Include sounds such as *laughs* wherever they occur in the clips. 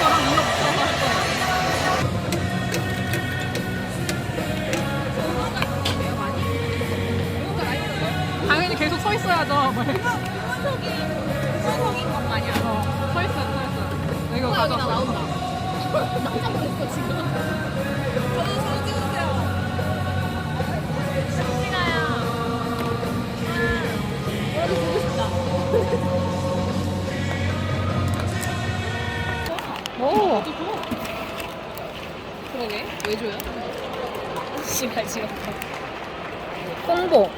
고라니. 당연히 계속 서 있어야죠. 수석이 수석인 것 마냥. 어, 서 있어, 서 있어. 이거 가져. 나온다. 남자 보고 있어 지금. 저는 사진 찍으세요. 오. 어, 그러게 왜 줘요? *laughs* 씨발 지겹다. 콤보.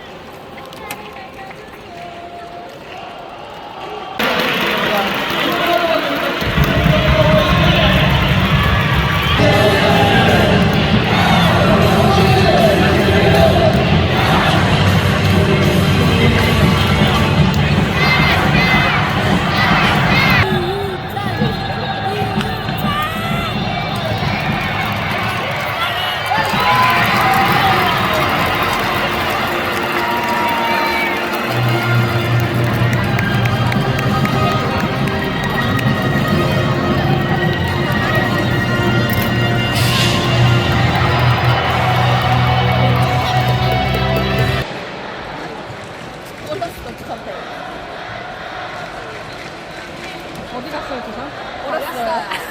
어디 갔어요, 두 분? 울었어요.